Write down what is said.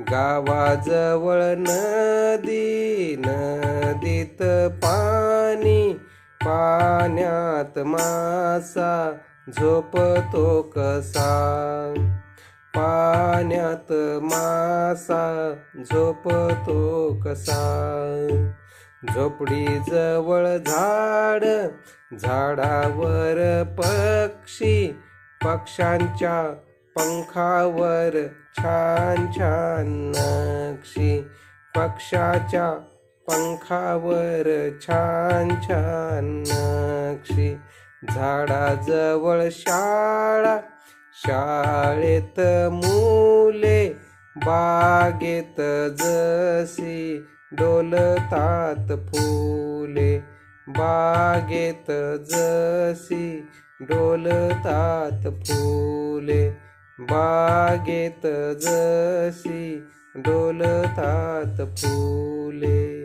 गावाजवळ नदी नदीत पाणी पाण्यात मासा झोपतो कसा? पाण्यात मासा झोपतो कसा? झोपडी जवळ झाड झाडावर पक्षी पक्ष्यांच्या पंखावर छान छान नक्षी पक्षाच्या पंखावर छान छान नक्षी. झाडाजवळ शाळा शाळेत मुले बागेत जशी डोलतात फुले बागेत जशी डोलतात फुले. बागेत जशी डोलतात फुले.